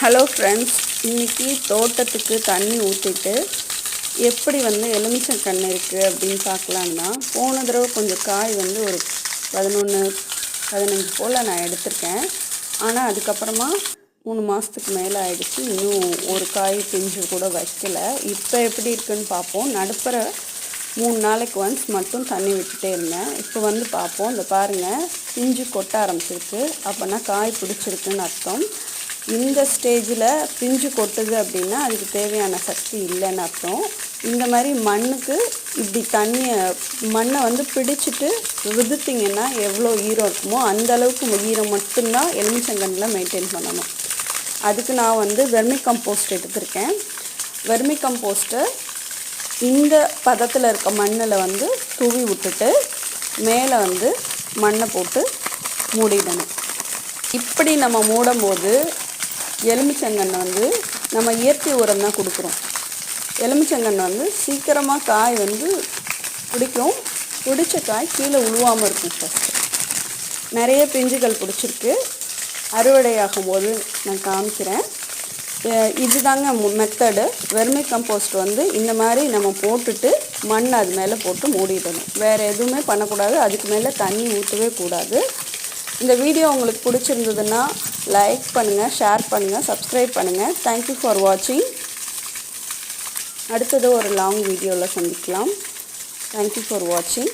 Hello friends இன்றைக்கி தோட்டத்துக்கு தண்ணி ஊற்றிட்டு எப்படி வந்து எலுமிச்சங்கன்று இருக்குது அப்படின்னு பார்க்கலான்னா போன தடவை கொஞ்சம் காய் வந்து ஒரு பதினொன்று பதினஞ்சு போல் நான் எடுத்திருக்கேன். ஆனால் அதுக்கப்புறமா மூணு மாதத்துக்கு மேலே ஆயிடுச்சு. இன்னும் ஒரு காய் பிஞ்சு கூட வைக்கல. இப்போ எப்படி இருக்குன்னு பார்ப்போம். நடுப்புற மூணு நாளைக்கு ஒன்ஸ் மட்டும் தண்ணி விட்டுட்டே இருந்தேன். இப்போ வந்து பார்ப்போம். இந்த பாருங்கள் பிஞ்சு கொட்ட ஆரம்பிச்சிருக்கு. அப்போனா காய் பிடிச்சிருக்குன்னு அர்த்தம். இந்த ஸ்டேஜில் பிஞ்சு கொட்டுது அப்படின்னா அதுக்கு தேவையான சக்தி இல்லைன்னு அர்த்தம். இந்த மாதிரி மண்ணுக்கு இப்படி தண்ணியை மண்ணை வந்து பிடிச்சிட்டு விதுத்திங்கன்னா எவ்வளோ ஈரம் இருக்குமோ அந்த அளவுக்கு ஈரம் மட்டும்தான் எலுமிச்சங்கன்னில் மெயின்டைன் பண்ணணும். அதுக்கு நான் வந்து வெர்மி கம்போஸ்ட் எடுத்திருக்கேன். வெர்மி கம்போஸ்ட்டை இந்த பதத்தில் இருக்க மண்ணில் வந்து தூவி விட்டுட்டு மேலே வந்து மண்ணை போட்டு மூடிடணும். இப்படி நம்ம மூடும்போது எலுமிச்சங்கன்று வந்து நம்ம இயற்கை உரம் தான் கொடுக்குறோம். எலுமிச்சங்கன்று வந்து சீக்கிரமாக காய் வந்து பிடிக்கும். பிடிச்ச காய் கீழே உழுவாமல் இருக்கும் ஃபஸ்ட்டு நிறைய பிஞ்சுகள் பிடிச்சிருக்கு. அறுவடையாகும் போது நான் காமிக்கிறேன். இதுதாங்க மெத்தடு வெர்மி கம்போஸ்ட் வந்து இந்த மாதிரி நம்ம போட்டுட்டு மண் அது மேலே போட்டு மூடிடணும். வேறு எதுவுமே பண்ணக்கூடாது. அதுக்கு மேலே தண்ணி ஊற்றவே கூடாது. இந்த வீடியோ உங்களுக்கு பிடிச்சிருந்ததுன்னா லைக் பண்ணுங்கள் ஷேர் பண்ணுங்கள் சப்ஸ்கிரைப் பண்ணுங்கள் தேங்க்யூ ஃபார் வாட்சிங் அடுத்தது ஒரு லாங் வீடியோவில் சந்திக்கலாம். தேங்க்யூ ஃபார் வாட்சிங்